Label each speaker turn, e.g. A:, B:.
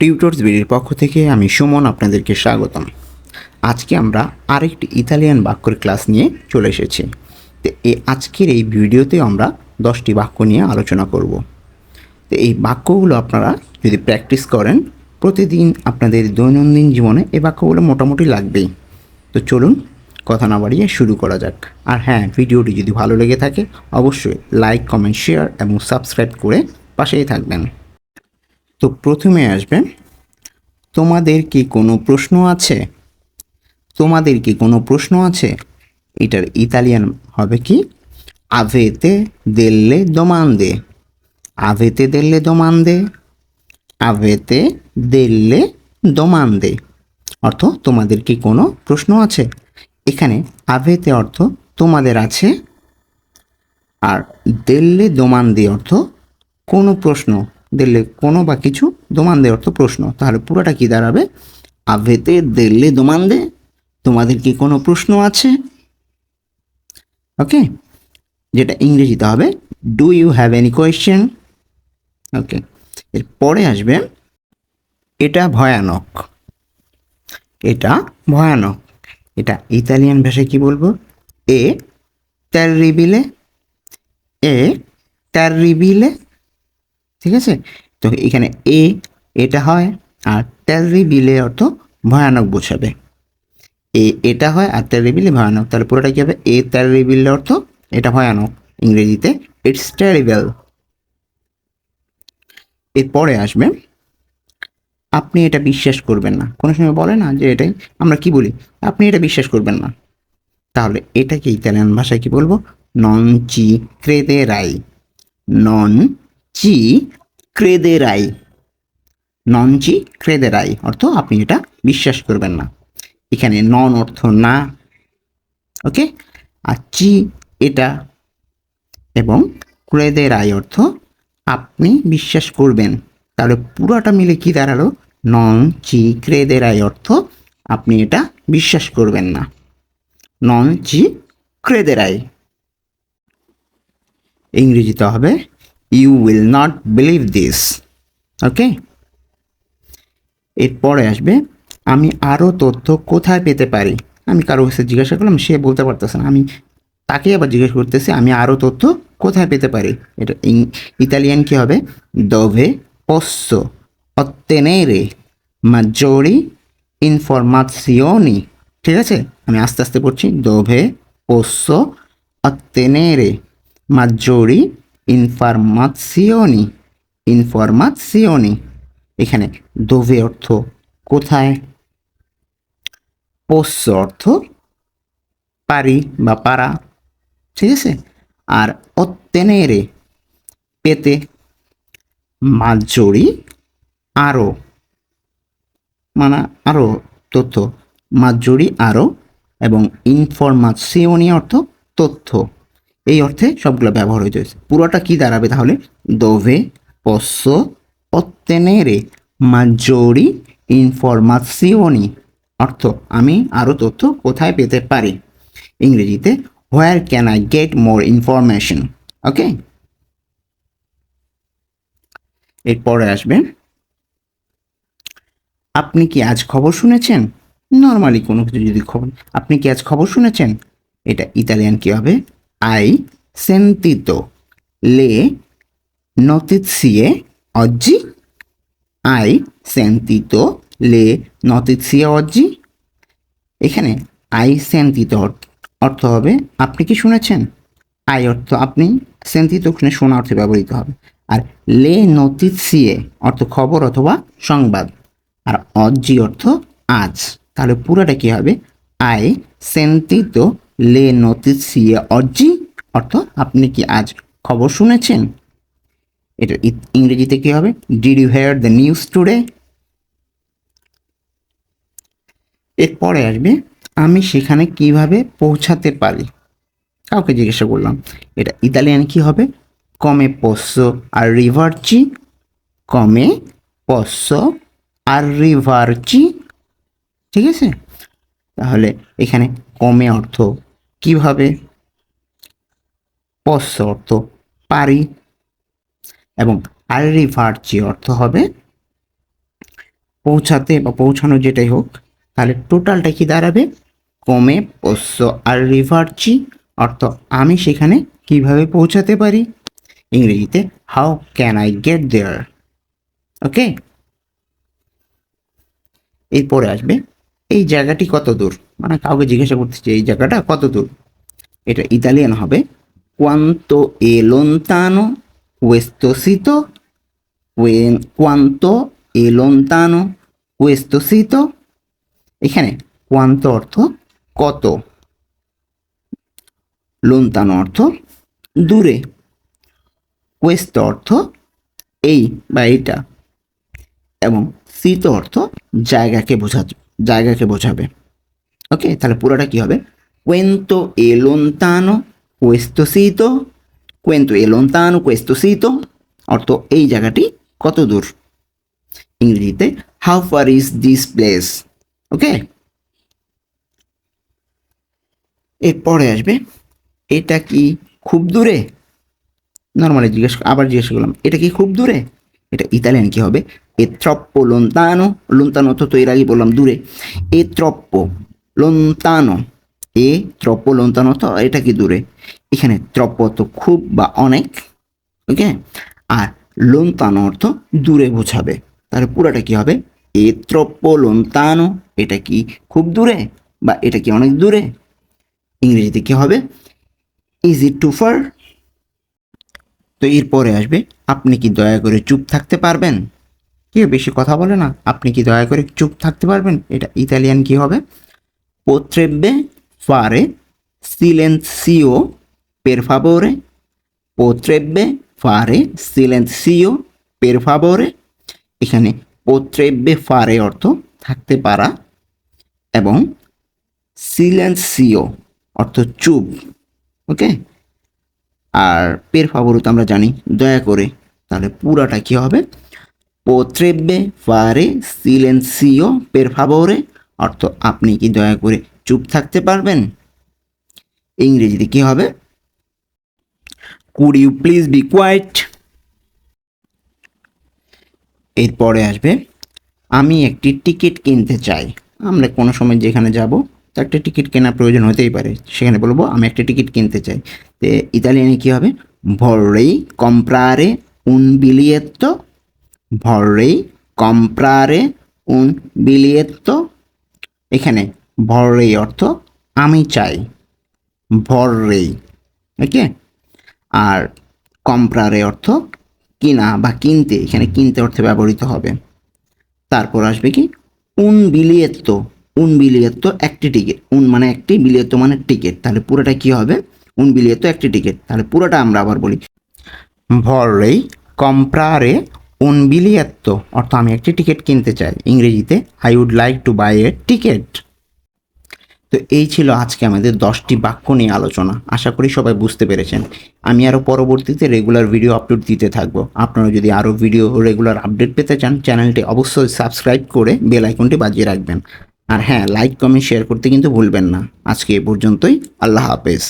A: Tutors বিডির পক্ষ থেকে আমি সুমন আপনাদেরকে স্বাগতম। আজকে আমরা আরেকটি ইতালিয়ান বাক্যর ক্লাস নিয়ে চলে এসেছি। তো এই আজকের এই ভিডিওতে আমরা দশটি বাক্য নিয়ে আলোচনা করব। তো এই বাক্যগুলো আপনারা যদি প্র্যাকটিস করেন, প্রতিদিন আপনাদের দৈনন্দিন জীবনে এই বাক্যগুলো মোটামুটি লাগবেই। তো চলুন, কথা না বাড়িয়ে শুরু করা যাক। আর হ্যাঁ ভিডিওটি যদি ভালো লেগে থাকে, অবশ্যই লাইক, কমেন্ট, শেয়ার এবং সাবস্ক্রাইব করে পাশেই থাকবেন। তো প্রথমে আসবেন, তোমাদের কি কোনো প্রশ্ন আছে? তোমাদের কি কোনো প্রশ্ন আছে? এটার ইতালিয়ান হবে কি? আভেতে দেল্লে দোমান্দে আভেতে দেল্লে দোমান্দে আভেতে দেল্লে দোমান্দে অর্থ, তোমাদের কি কোনো প্রশ্ন আছে? এখানে আভেতে অর্থ তোমাদের আছে, আর দেল্লে দোমান্দে অর্থ কোনো প্রশ্ন। দিল্লে কোনো বা কিছু দোমান্দে অর্থ প্রশ্ন। তাহলে পুরোটা কি দাঁড়াবে? আভেতে দিল্লে দোমান্দে? তোমাদের কি কোনো প্রশ্ন আছে? ওকে যেটা ইংরেজিতে হবে do you have any question okay এর পরে আসবে, এটা ভয়ানক। এটা ভয়ানক। এটা ইতালিয়ান ভাষায় কি বলব? এ ট্যারিবিলে এ ট্যারিবিলে ঠিক আছে? তো এখানে এ এটা হয় আর ট্যারিবিলে অর্থ ভয়ানক বোঝাবে। এ এটা হয় আর ট্যারিবিলে ভয়ানক, তাহলে পুরোটা কী হবে? এ ট্যারিবিলে অর্থ এটা ভয়ানক, ইংরেজিতে ইটস ট্যারিবেল এরপরে আসবে, আপনি এটা বিশ্বাস করবেন না। কোনো সময় বলে না যে এটাই, আমরা কি বলি? আপনি এটা বিশ্বাস করবেন না। তাহলে এটাকে ইতালিয়ান ভাষায় কি বলব? নন চি ক্রেদে রাই নন চি ক্রেদে রাই নন চি ক্রেদে রাই অর্থ আপনি এটা বিশ্বাস করবেন না। এখানে নন অর্থ না। ওকে? আর চি এটা? এবং ক্রেদে রাই অর্থ আপনি বিশ্বাস করবেন। তাহলে পুরোটা মিলে কি দাঁড়াল? নন চি ক্রেদে রাই অর্থ আপনি এটা বিশ্বাস করবেন না। নন চি ক্রেদে রাই ইংরেজিতে হবে you will not believe this okay এরপরে আসবে, আমি আরও তথ্য কোথায় পেতে পারি? আমি কারও কাছে জিজ্ঞাসা করলাম, সে বলতে পারতেছে না। আমি তাকে আবার জিজ্ঞেস করতেছি, আমি আরও তথ্য কোথায় পেতে পারি? এটা ইতালিয়ান কী হবে? দভে posso ottenere maggiori informazioni? ঠিক আছে? আমি আস্তে আস্তে পড়ছি দোভে posso ottenere maggiori informazioni informazioni এখানে দোভে অর্থ কোথায়? পোষ্য অর্থ পারি বা পারা, ঠিক আছে? আর অত্তেনেরে পেতে মাজরি আরও মানে আরও তথ্য মাজরি আরও এবং ইনফরমাসিওনি অর্থ তথ্য। এই অর্থে সবগুলো ব্যবহার হয়ে যাচ্ছে। পুরোটা কি দাঁড়াবে তাহলে? দোভে পস্য অত্তেনেরে, মাজরি, ইনফরমাসিওনি। অর্থ, আমি আরও তথ্য কোথায় পেতে পারি? ইংরেজিতে where can I get more information okay এরপরে আসবে, আপনি কি আজ খবর শুনেছেন? নর্মালি কোনো কিছু যদি খবর আপনি কি আজ খবর শুনেছেন? এটা ইতালিয়ান কি হবে? আই সেন্তিতো। লে notizie oggi আই সেন্তিতো। লে notizie oggi এখানে আই সেন্তিতো অর্থ হবে, আপনি কি শুনেছেন? আই অর্থ আপনি, সেন্তিতো ওখানে শোনা অর্থে ব্যবহৃত হবে। আর লে নতিসিয়ে অর্থ খবর অথবা সংবাদ। আর অজ্জি অর্থ আজ। তাহলে পুরোটা কি হবে? আই সেন্তিত লে নতিসিয়ে অজ্জি অর্থ আপনি কি আজ খবর শুনেছেন? এটা ইংরেজিতে কি হবে? Did you hear the news today এরপরে আসবে, আমি সেখানে কীভাবে পৌঁছাতে পারি? কাউকে জিজ্ঞাসা করলাম, এটা ইতালিয়ান কি হবে? come posso arrivarci? come posso arrivarci? ঠিক আছে? তাহলে এখানে কমে অর্থ কীভাবে পস্য অর্থ পারি এবং arrivarci অর্থ হবে, পৌঁছাতে বা পৌঁছানো যেটাই হোক, তাহলে টোটালটা কি দাঁড়াবে? কমে পোষ্য আর রিভার্চি অর্থ আমি সেখানে কীভাবে পৌঁছাতে পারি? ইংরেজিতে how can I get there okay এরপরে আসবে এই জায়গাটি কত দূর? মানে কাউকে জিজ্ঞাসা করতেছি, এই জায়গাটা কত দূর? এটা ইতালিয়ান হবে। কোয়ান্তো এ লোন্তানো quanto e lontano? Questo sito? এখানে কোয়ান্ত অর্থ কত? লোন্তানো অর্থ দূরে। Questo অর্থ এই বা এটা এবং শীত অর্থ জায়গাকে বোঝা জায়গাকে বোঝাবে। ওকে তাহলে পুরোটা কি হবে? Questo sito quanto e lontano, questo sito, অর্থ এই জায়গাটি কত দূর? ইংরেজিতে how far is this place okay এরপরে আসবে, এটা কি খুব দূরে? নর্মালি জিজ্ঞেস আবার জিজ্ঞেস করলাম, এটা কি খুব দূরে? এটা ইতালিয়ান কি হবে? এ ত্রপ্পো লন্তানো লোন্তানো তো এর আগে বললাম, দূরে। এ ত্রপ্পো লন্তানো এ ত্রপ্পো লোন্তানো তো এটা কি দূরে? এখানে ত্রপ্প তো খুব বা অনেক ওকে আর লোন্তানো অর্থ দূরে বোঝাবে। তাহলে পুরাটা কি হবে? এ ত্রপ্পো লোন্তানো এটা কি খুব দূরে বা এটা কি অনেক দূরে? ইংরেজিতে কি হবে? ইজ ইট টু ফার তো এরপরে আসবে আপনি কি দয়া করে চুপ থাকতে পারবেন? কেউ বেশি কথা বলে না। আপনি কি দয়া করে চুপ থাকতে পারবেন? এটা ইতালিয়ান কি হবে? Potrebbe fare silenzio, per favore. Potrebbe fare silenzio, per favore. এখানে potrebbe ফারে অর্থ থাকতে পারা এবং silenzio অর্থ চুপ ওকে আর পের তো আমরা জানি, দয়া করে তাহলে পুরাটা কি হবে? potrebbe fare silenzio per favore অর্থ আপনি কি দয়া করে চুপ থাকতে পারবেন? ইংরেজিতে কি হবে? Could you please be quiet এরপরে আসবে, আমি একটি টিকিট কিনতে চাই। আমরা কোনো সময় যেখানে যাব তো একটা টিকিট কেনার প্রয়োজন হতেই পারে। সেখানে বলব, আমি একটা টিকিট কিনতে চাই। তো ইতালিয়ানে কী হবে? ভররেই কম্প্রারে উন বিলিয়েত্তো ভররেই কম্প্রারে উন বিলিয়েত্তো এখানে ভররেই অর্থ আমি চাই ভররেই ওকে আর কম্প্রারে অর্থ কিনা বা কিনতে এখানে কিনতে অর্থে ব্যবহৃত হবে। তারপর আসবে কি? উন বিলিয়েত্তো উন বিলিয়েত্তো একটি টিকিট উন মানে একটি বিলিয়েত্তো মানে টিকিট তাহলে পুরোটা কি হবে? উন বিলিয়েত্তো একটি টিকিট তাহলে পুরোটা আমরা আবার বলি। ভররেই কম্প্রারে উন বিলিয়েত্তো অর্থ আমি একটি টিকিট কিনতে চাই, ইংরেজিতে I would like to buy a ticket তো এই ছিল আজকে আমাদের দশটি বাক্য নিয়ে আলোচনা। আশা করি সবাই বুঝতে পেরেছেন। আমি আরও পরবর্তীতে রেগুলার ভিডিও আপলোড দিতে থাকব। আপনারা যদি আরও ভিডিও রেগুলার আপডেট পেতে চান, চ্যানেলটি অবশ্যই সাবস্ক্রাইব করে বেল আইকনটি বাজিয়ে রাখবেন। আর হ্যাঁ লাইক কমেন্ট শেয়ার করতে কিন্তু ভুলবেন না। আজকে এ পর্যন্তই। আল্লাহ হাফেজ।